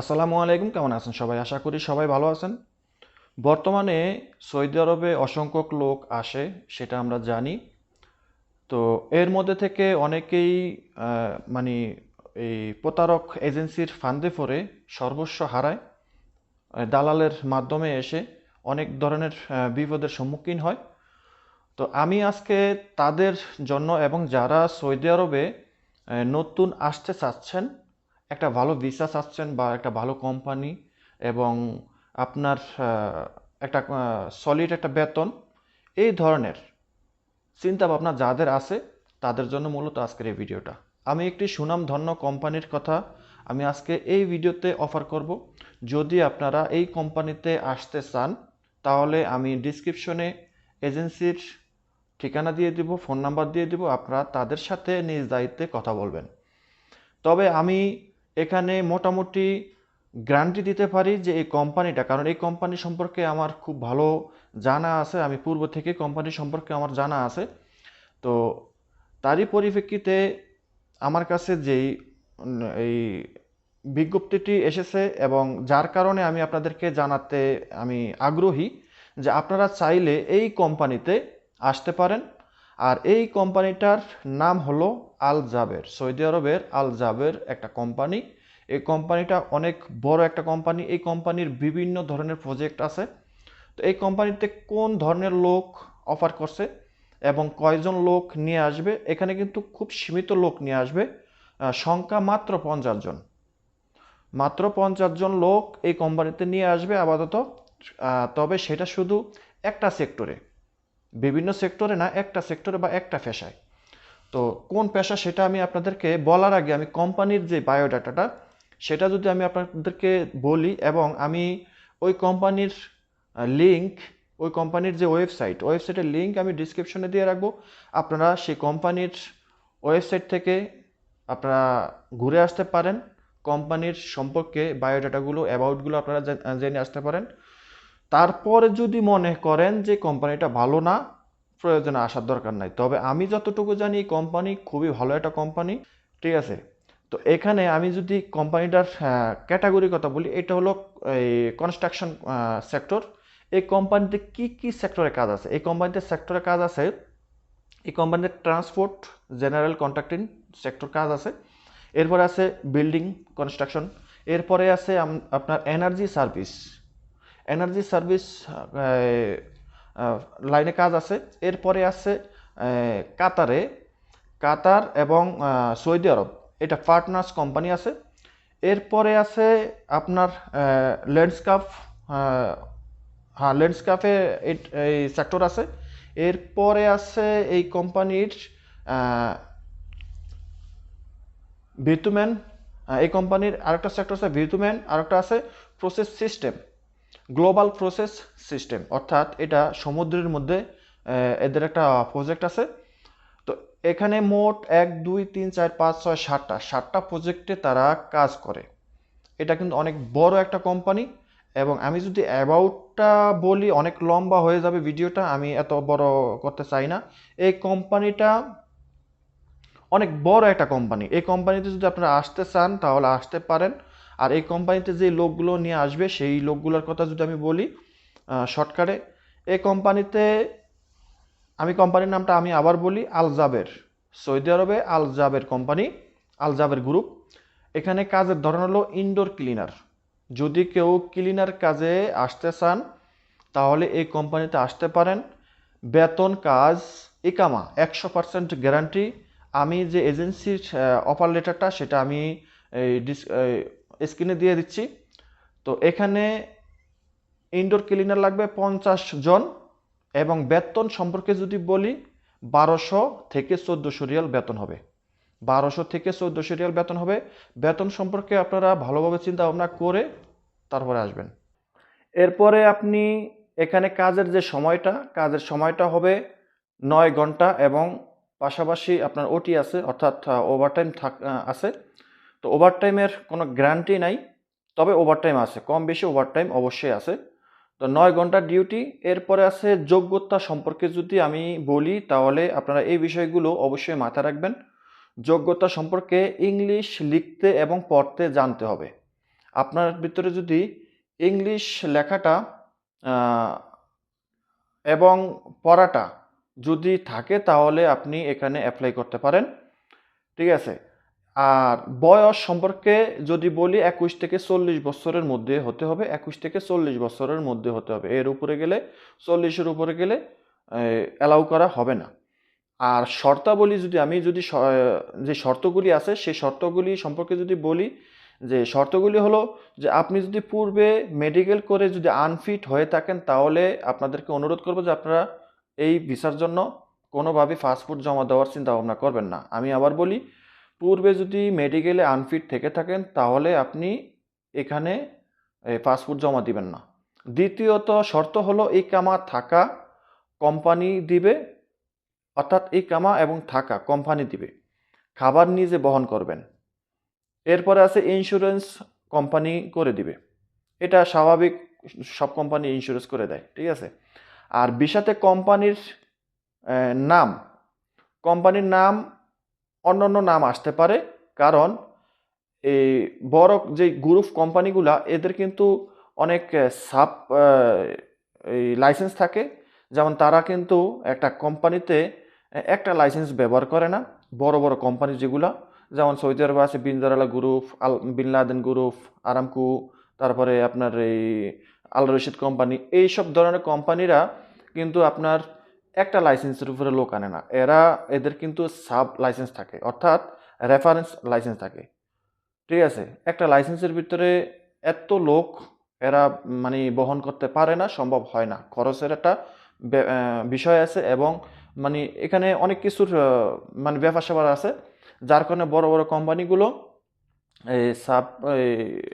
আসসালামু আলাইকুম, কেমন আছেন সবাই? আশা করি সবাই ভালো আছেন। বর্তমানে সৌদি আরবে অসংখ্য লোক আসে, সেটা আমরা জানি। তো এর মধ্যে থেকে অনেকেই মানে এই প্রতারক এজেন্সির ফান্দে পড়ে সর্বস্ব হারায় দালালের মাধ্যমে এসে অনেক ধরনের বিপদের সম্মুখীন হয়। তো আমি আজকে তাদের জন্য এবং যারা সৌদি আরবে নতুন আসতে চাচ্ছেন একটা ভালো বিশ্বাস আসছেন বা একটা ভালো কোম্পানি এবং আপনার একটা সলিড একটা বেতন, এই ধরনের চিন্তা ভাবনা যাদের আছে, তাদের জন্য মূলত আজকের এই ভিডিওটা আমি একটি সুনামধন্য কোম্পানির কথা আমি আজকে এই ভিডিওতে অফার করব। যদি আপনারা এই কোম্পানিতে আসতে চান, তাহলে আমি ডিসক্রিপশনে এজেন্সির ঠিকানা দিয়ে দিব ফোন নাম্বার দিয়ে দিব, আপনারা তাদের সাথে নিজ দায়িত্বে কথা বলবেন। তবে আমি এখানে মোটামুটি গ্যারান্টি দিতে পারি যে এই কোম্পানিটা, কারণ এই কোম্পানি সম্পর্কে আমার খুব ভালো জানা আছে। আমি পূর্ব থেকে কোম্পানি সম্পর্কে আমার জানা আছে। তো তারই পরিপ্রেক্ষিতে আমার কাছে যেই, এই বিজ্ঞপ্তিটি এসেছে এবং যার কারণে আমি আপনাদেরকে জানাতে আমি আগ্রহী যে আপনারা চাইলে এই কোম্পানিতে আসতে পারেন। আর এই কোম্পানিটার নাম হলো আল জাবের, সৌদি আরবের আল জাবের একটা কোম্পানি। এই কোম্পানিটা অনেক বড় একটা কোম্পানি, এই কোম্পানির বিভিন্ন ধরনের প্রজেক্ট আছে। তো এই কোম্পানিতে কোন ধরনের লোক অফার করছে এবং কয়জন লোক নিয়ে আসবে, এখানে কিন্তু খুব সীমিত লোক নিয়ে আসবে সংখ্যা মাত্র পঞ্চাশ জন। মাত্র পঞ্চাশ জন লোক এই কোম্পানিতে নিয়ে আসবে আপাতত তবে সেটা শুধু একটা সেক্টরে বিভিন্ন সেক্টরে না, একটা সেক্টরে বা একটা পেশায়। তো কোন পেশা সেটা আমি আপনাদেরকে বলার আগে আমি কোম্পানির যে বায়োডাটাটা, সেটা যদি আমি আপনাদেরকে বলি এবং আমি ওই কোম্পানির লিঙ্ক ওই কোম্পানির যে ওয়েবসাইট, ওয়েবসাইটের লিঙ্ক আমি ডিসক্রিপশনে দিয়ে রাখব। আপনারা সেই কোম্পানির ওয়েবসাইট থেকে আপনারা ঘুরে আসতে পারেন। কোম্পানির সম্পর্কে বায়োডাটাগুলো, অ্যাবাউটগুলো আপনারা জেনে আসতে পারেন। তারপরে যদি মনে করেন যে কোম্পানিটা ভালো না, প্রয়োজনে আসার দরকার নাই। তবে আমি যতটুকু জানি এই কোম্পানি খুবই ভালো একটা কোম্পানি, ঠিক আছে? তো এখানে আমি যদি কোম্পানিটার ক্যাটাগরির কথা বলি, এটা হলো, এই কনস্ট্রাকশন সেক্টর এই কোম্পানিতে কি কি সেক্টরে কাজ আছে? এই কোম্পানিতে সেক্টরে কাজ আছে, এই কোম্পানিতে ট্রান্সপোর্ট জেনারেল কন্ট্রাক্টিং সেক্টর কাজ আছে। এরপরে আছে বিল্ডিং কনস্ট্রাকশন এরপরে আছে আপনার এনার্জি সার্ভিস এনার্জি সার্ভিস লাইনে কাজ আছে। এরপরে আছে কাতারে। কাতার এবং সৌদি আরব, এটা পার্টনার্স কোম্পানি আছে। এরপরে আছে আপনার ল্যান্ডস্কাপ হ্যাঁ ল্যান্ডস্কাপে এই সেক্টর আছে। এরপরে আছে এই কোম্পানির ভিতুম্যান এই কোম্পানির আরেকটা সেক্টর আছে ভিতুম্যান আরেকটা আছে process system global process system অর্থাৎ এটা সমুদ্রের মধ্যে এদের একটা প্রজেক্ট আছে। তো এখানে মোট এক, দুই, তিন, চার, পাঁচ, ছয়, সাতটা সাতটা প্রজেক্টে তারা কাজ করে। এটা কিন্তু অনেক বড় একটা কোম্পানি এবং আমি যদি অ্যাবাউটটা বলি, অনেক লম্বা হয়ে যাবে ভিডিওটা, আমি এত বড় করতে চাই না। এই কোম্পানিটা অনেক বড় একটা কোম্পানি এই কোম্পানিতে যদি আপনারা আসতে চান, তাহলে আসতে পারেন। আর এই কোম্পানিতে যে লোকগুলো নিয়ে আসবে, সেই লোকগুলোর কথা যদি আমি বলি শর্টকাটে এই কোম্পানিতে আমি কোম্পানির নামটা আমি আবার বলি আল জাবের সৌদি আরবে Al Jaber company Al Jaber group এখানে কাজের ধরন হলো ইনডোর ক্লিনার যদি কেউ ক্লিনার কাজে আসতে চান, তাহলে এই কোম্পানিতে আসতে পারেন। বেতন, কাজ, ইকামা, একশো পার্সেন্ট গ্যারান্টি আমি যে এজেন্সির অফার লেটারটা সেটা আমি এই স্ক্রিনে দিয়ে দিচ্ছি। তো এখানে ইনডোর ক্লিনার লাগবে পঞ্চাশ জন এবং বেতন সম্পর্কে যদি বলি বারোশো থেকে চোদ্দোশো রিয়াল বেতন হবে। বারোশো থেকে চোদ্দোশো রিয়াল বেতন হবে। বেতন সম্পর্কে আপনারা ভালোভাবে চিন্তা ভাবনা করে তারপরে আসবেন। এরপরে আপনি এখানে কাজের যে সময়টা, কাজের সময়টা হবে নয় ঘণ্টা এবং পাশাপাশি আপনার ওটি আছে, অর্থাৎ ওভারটাইম থাক আছে। তো ওভারটাইমের কোনো গ্যারান্টি নাই, তবে ওভারটাইম আছে, কম বেশি ওভারটাইম অবশ্যই আছে। তো নয় ঘণ্টা ডিউটি এরপরে আছে যোগ্যতা সম্পর্কে যদি আমি বলি, তাহলে আপনারা এই বিষয়গুলো অবশ্যই মাথায় রাখবেন। যোগ্যতা সম্পর্কে ইংলিশ লিখতে এবং পড়তে জানতে হবে। আপনার ভিতরে যদি ইংলিশ লেখাটা এবং পড়াটা যদি থাকে, তাহলে আপনি এখানে অ্যাপ্লাই করতে পারেন। ঠিক আছে? আর বয়স সম্পর্কে যদি বলি একুশ থেকে চল্লিশ বছরের মধ্যে হতে হবে, একুশ থেকে চল্লিশ বছরের মধ্যে হতে হবে। এর উপরে গেলে, চল্লিশের উপরে গেলে অ্যালাউ করা হবে না। আর শর্তাবলী যদি আমি যদি যে শর্তগুলি আছে, সেই শর্তগুলি সম্পর্কে যদি বলি, যে শর্তগুলি হলো যে আপনি যদি পূর্বে মেডিকেল করে যদি আনফিট হয়ে থাকেন, তাহলে আপনাদেরকে অনুরোধ করব যে আপনারা এই ভিসার জন্য কোনোভাবে পাসপোর্ট জমা দেওয়ার চিন্তা ভাবনা করবেন না। আমি আবার বলি পূর্বে যদি মেডিকেলে আনফিট থেকে থাকেন, তাহলে আপনি এখানে পাসপোর্ট জমা দিবেন না। দ্বিতীয়ত শর্ত হলো, এই কামা থাকা কোম্পানি দিবে, অর্থাৎ এই কামা এবং থাকা কোম্পানি দিবে। খাবার নিজে বহন করবেন। এরপরে আছে ইন্স্যুরেন্স কোম্পানি করে দিবে। এটা স্বাভাবিক, সব কোম্পানি ইন্স্যুরেন্স করে দেয়, ঠিক আছে? আর বিশাতে কোম্পানির নাম কোম্পানির নাম অন্য অন্য নাম আসতে পারে, কারণ এই বড় যে গ্রুপ কোম্পানিগুলা এদের কিন্তু অনেক সাব এই লাইসেন্স থাকে। যেমন তারা কিন্তু একটা কোম্পানিতে একটা লাইসেন্স ব্যবহার করে না, বড় বড় কোম্পানি যেগুলা। যেমন সৌদি আরবে আছে বিনজারালা group Al, Bin Laden group Aramco, তারপরে আপনার এই আল রশিদ কোম্পানি এইসব ধরনের কোম্পানিরা কিন্তু আপনার একটা লাইসেন্সের উপরে লোক আনে না। এরা, এদের কিন্তু সাব লাইসেন্স থাকে, অর্থাৎ রেফারেন্স লাইসেন্স থাকে। ঠিক আছে? একটা লাইসেন্সের ভিতরে এত লোক, এরা মানে বহন করতে পারে না, সম্ভব হয় না। খরচের একটা বিষয় আছে এবং মানে এখানে অনেক কিছুর মানে ব্যাপার স্যাপার আছে, যার কারণে বড় বড় কোম্পানিগুলো এই সাব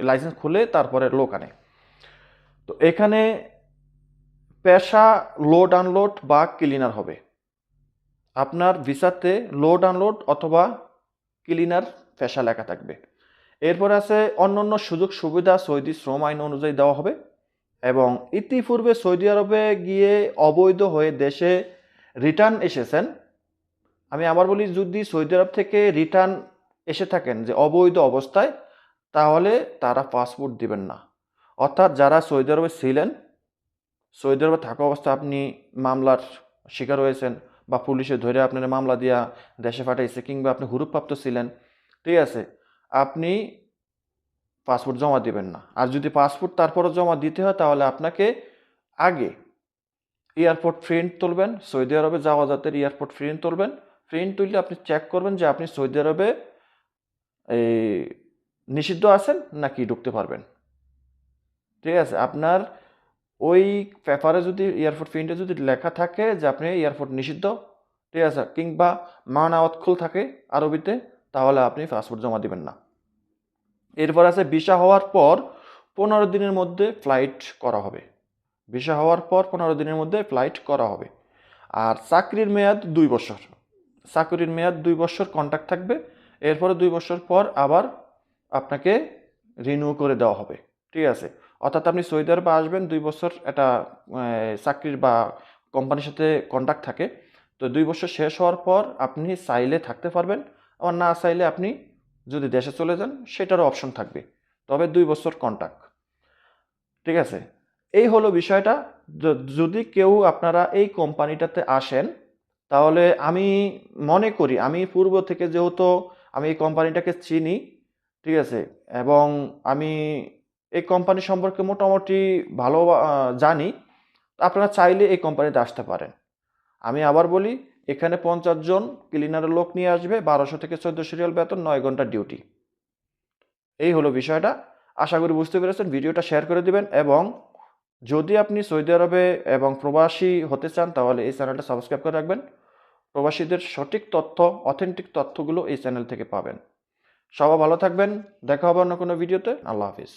লাইসেন্স খুলে তারপরে লোক আনে। তো এখানে পেশা লোড আনলোড বা ক্লিনার হবে। আপনার ভিসাতে লোড আনলোড অথবা ক্লিনার পেশা লেখা থাকবে। এরপর আছে অন্যান্য সুযোগ সুবিধা, সৌদি শ্রম আইন অনুযায়ী দেওয়া হবে এবং ইতিপূর্বে সৌদি আরবে গিয়ে অবৈধ হয়ে দেশে রিটার্ন এসেছেন। আমি আবার বলি, যদি সৌদি আরব থেকে রিটার্ন এসে থাকেন যে অবৈধ অবস্থায়, তাহলে তারা পাসপোর্ট দিবেন না। অর্থাৎ যারা সৌদি আরবে ছিলেন সৌদি আরবে থাকা অবস্থায় আপনি মামলার শিকার হয়েছেন বা পুলিশে ধরে আপনার মামলা দিয়া দেশে পাঠাইছে কিংবা আপনি হুরুপ্রাপ্ত ছিলেন, ঠিক আছে? আপনি পাসপোর্ট জমা দিবেন না। আর যদি পাসপোর্ট তারপরও জমা দিতে হয়, তাহলে আপনাকে আগে এয়ারপোর্ট প্রিন্ট তুলবেন, সৌদি আরবে যাওয়া জাতের এয়ারপোর্ট প্রিন্ট তুলবেন। প্রিন্ট তুললে আপনি চেক করবেন যে আপনি সৌদি আরবে এই নিষিদ্ধ আছেন নাকি ঢুকতে পারবেন। ঠিক আছে? আপনার ওই পেপারে যদি এয়ারপোর্ট প্রিন্টে যদি লেখা থাকে যে আপনি এয়ারপোর্ট নিষিদ্ধ, ঠিক আছে? কিংবা মানাওয়াত খুল থাকে আরবিতে, তাহলে আপনি পাসপোর্ট জমা দিবেন না। এরপর আছে ভিসা হওয়ার পর পনেরো দিনের মধ্যে ফ্লাইট করা হবে। ভিসা হওয়ার পর পনেরো দিনের মধ্যে ফ্লাইট করা হবে। আর চাকরির মেয়াদ দুই বছর। চাকরির মেয়াদ দুই বছর কন্ট্যাক্ট থাকবে। এরপরে দুই বছর পর আবার আপনাকে রিনিউ করে দেওয়া হবে। ঠিক আছে? অর্থাৎ আপনি সৌদি আরবে আসবেন দুই বছর একটা চাকরির বা কোম্পানির সাথে কন্ট্যাক্ট থাকে। তো দুই বছর শেষ হওয়ার পর আপনি চাইলে থাকতে পারবেন, আবার না চাইলে আপনি যদি দেশে চলে যান, সেটারও অপশন থাকবে। তবে দুই বছর কন্ট্যাক্ট ঠিক আছে? এই হলো বিষয়টা। যদি কেউ আপনারা এই কোম্পানিটাতে আসেন, তাহলে আমি মনে করি, আমি পূর্ব থেকে যেহেতু আমি এই কোম্পানিটাকে চিনি, ঠিক আছে? এবং আমি এই কোম্পানি সম্পর্কে মোটামুটি ভালো জানি, আপনারা চাইলে এই কোম্পানিতে আসতে পারেন। আমি আবার বলি, এখানে পঞ্চাশ জন ক্লিনারের লোক নিয়ে আসবে, বারোশো থেকে চোদ্দ রিয়াল বেতন, নয় ঘণ্টা ডিউটি এই হলো বিষয়টা। আশা করি বুঝতে পেরেছেন, ভিডিওটা শেয়ার করে দিবেন এবং যদি আপনি সৌদি আরবে এবং প্রবাসী হতে চান, তাহলে এই চ্যানেলটা সাবস্ক্রাইব করে রাখবেন। প্রবাসীদের সঠিক তথ্য অথেন্টিক তথ্যগুলো এই চ্যানেল থেকে পাবেন। সবাই ভালো থাকবেন, দেখা হবে অন্য কোনো ভিডিওতে আল্লাহ হাফিজ।